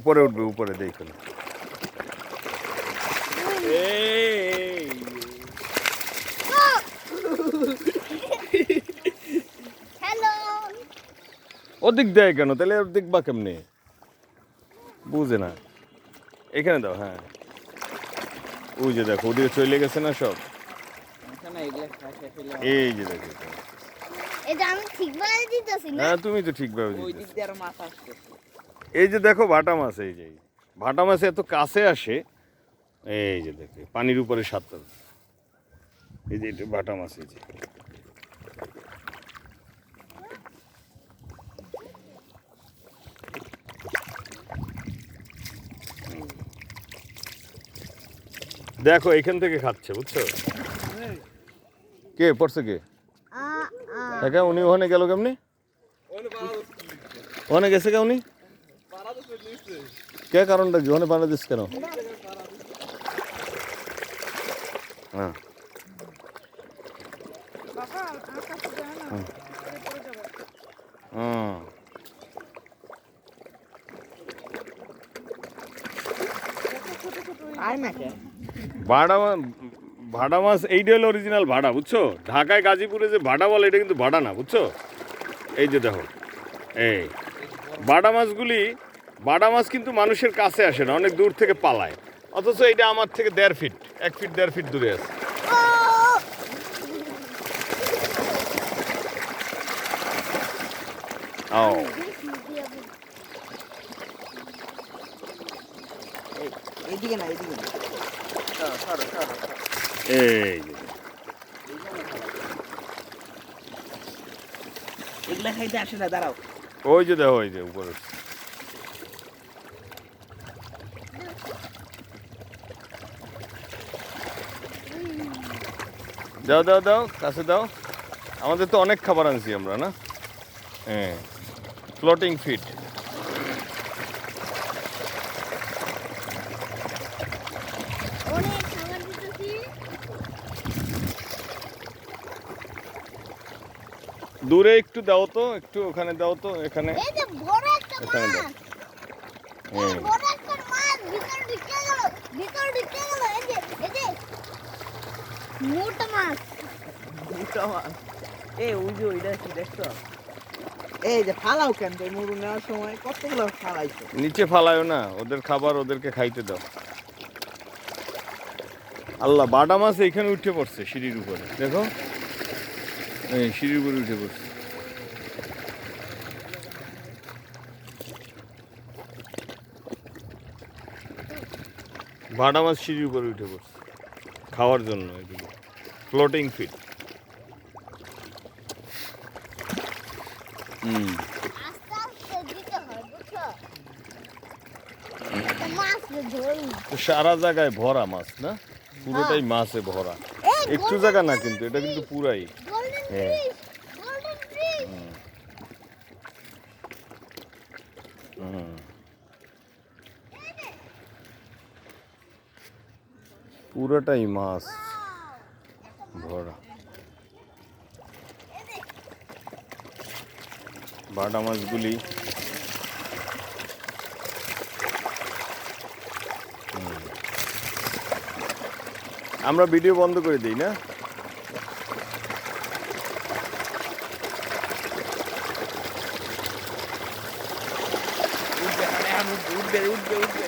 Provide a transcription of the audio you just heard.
উপরে উঠবে উপরে দেখুন ওদিক দেয় কেন? তাহলে ওর দেখবা কেমনে? বুঝে না। এখানে দাও হ্যাঁ। ওই যে দেখো ওদিকে চলে গেছে না সব? এই যে দেখো এটা। আমি ঠিকভাবে দিতেছি না? হ্যাঁ তুমি তো ঠিকভাবে ওই দিক দিয়ে আর মাছ আসতেছে। এই যে দেখো ভাটা মাছ এই যে ভাটা মাছ এত কাছে আসে এই যে দেখো পানির উপরে সাতটা। এই যে এটা ভাটা মাছ এই যে। দেখো এখান থেকে খাচ্ছে বুঝছ? কে পড়ছে কে? আ উনি ওখানে গেল কেমনি? ওখানে গেছে কে উনি? কে কারণটা? জীবনে বাংলাদেশ কেন? হ্যাঁ। হুম। কে ভাড়া ভাড়া মাছ এইটা হলো অরিজিনাল ভাড়া, বুঝছ? ঢাকায় গাজীপুরে যে ভাড়া বলে, এটা কিন্তু ভাড়া না, বুঝছ? এই যে দেখো, এই ভাড়া মাছগুলি ভাড়া মাছ কিন্তু মানুষের কাছে আসে না অনেক দূর থেকে পালায়। অথচ এটা আমার থেকে দেড় ফিট এক ফিট দেড় ফিট দূরে আছে। ও ও না এইদিকে না। সরো সরো সরো সরো। এই এগুলা খাইতে আসে না দাঁড়াও। ওই যে দেখো ওই যে উপরে। দাও দাও দাও কাছে দাও। আমাদের তো অনেক খাবার আনছি আমরা না? হ্যাঁ। ফ্লোটিং ফিট দূরে একটু দাও তো একটু ওখানে দাও তো এখানে। এখানে দাও। মাছ এই হুম বড় একটা মাছ ভিতরে ঢুকে গেল ভিতরে ঢুকে গেল এই যে এই যে মোটা মাছ দুটো মাছ এই ওই যে ওইটা কি দেখছ? এই যে ফালাও কেন তো মুরু নেওয়ার সময় কতগুলো ফালাইছো? নিচে ফালায়ও না ওদের খাবার ওদেরকে খাইতে দাও। আল্লাহ বাটা মাছ এখানে উঠে পড়ছে সিঁড়ির উপরে। দেখো। এই সিঁড়ির উপরে উঠে পড়ছে। বাটা মাছ সিঁড়ির উপরে উঠে পড়ছে। খাওয়ার জন্য এগুলো। ফ্লোটিং হুম। হয় তো সারা জায়গায় ভরা মাছ না? পুরোটাই মাছে ভরা। একটু জায়গা না কিন্তু এটা কিন্তু পুরাই। হ্যাঁ। ফিশ গোল্ডেন ফিশ হুম। পুরোটাই মাছ। ভরা। বাটা মাছগুলি। আমরা ভিডিও বন্ধ করে দিই, না? উঠবে মানে উঠবে উঠবে।